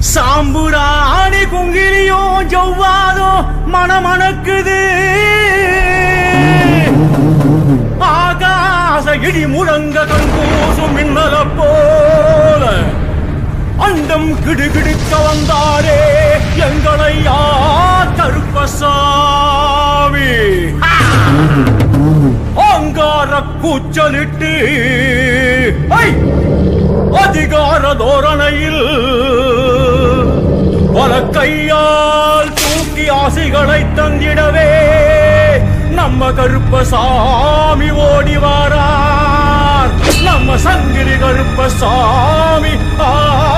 சாம்புராணி குங்கிலியும் ஜவ்வாதோ மனமணக்குது. ஆகாச இடி முழங்க கண்கூசும் மின்னல போல அண்டம் கிடுகிடுக்க வந்தாரே எங்களை யார் கருப்பசாமி. அங்கார கூச்சலிட்டு அதிகார தோரணையில் கையால் தூக்கி ஆசைகளை தந்திடவே. நம்ம கருப்பசாமி ஓடி வாரார். நம்ம சங்கிலி கருப்பசாமி ஆ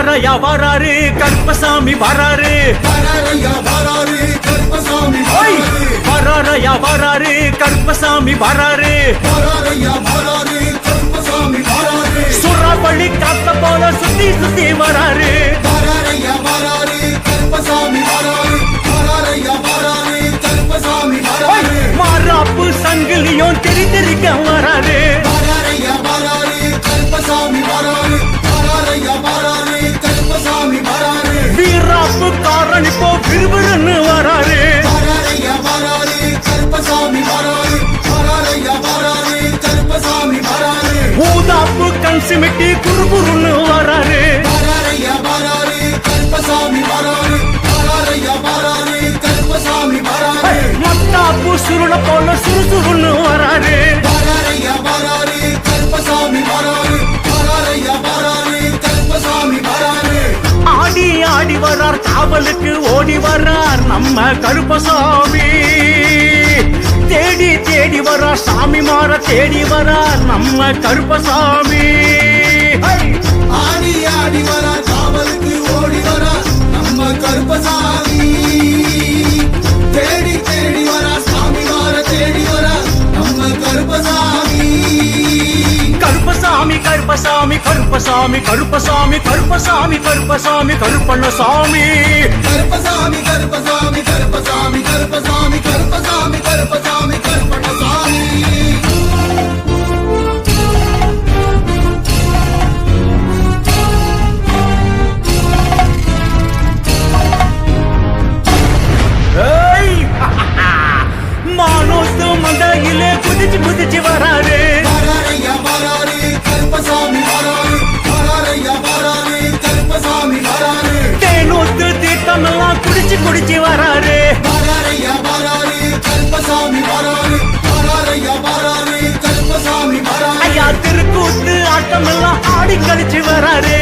வராரையா வராரு கருப்பசாமி வராரு. வராரையா வராரு கருப்பசாமி வராரு. வராரையா வராரு வராரு சுறாப்பள்ளி காத்த போல சுத்தி சுத்தி வராரு. கருப்பசாமி வராரு. ஊதாப்பு கண் சிமிட்டி குறுகுறுன்னு வராரு. மத்தாப்பு சுருள போல சுறுசுறுன்னு வராரு. கருப்பசாமி வராரு. ஆடி காவலுக்கு ஓடி வரார் நம்ம கருப்பசாமி. தேடி தேடி வரார் சாமி மாற தேடி வரார் நம்ம கருப்பசாமி. கருப்பசாமி கருப்பசாமி கருப்பசாமி கருப்பசாமி கருப்பசாமி கருப்பசாமி கருப்பண்ணசாமி கருப்பசாமி கருப்பசாமி கருப்பசாமி கருப்பசாமி கருப்பசாமி கருப்பசாமி கருப்பணசாமி கல்பசாமிக்கு வராரு. ஐயா திருக்கூத்து ஆட்டமெல்லாம் ஆடி கழிச்சு வராரு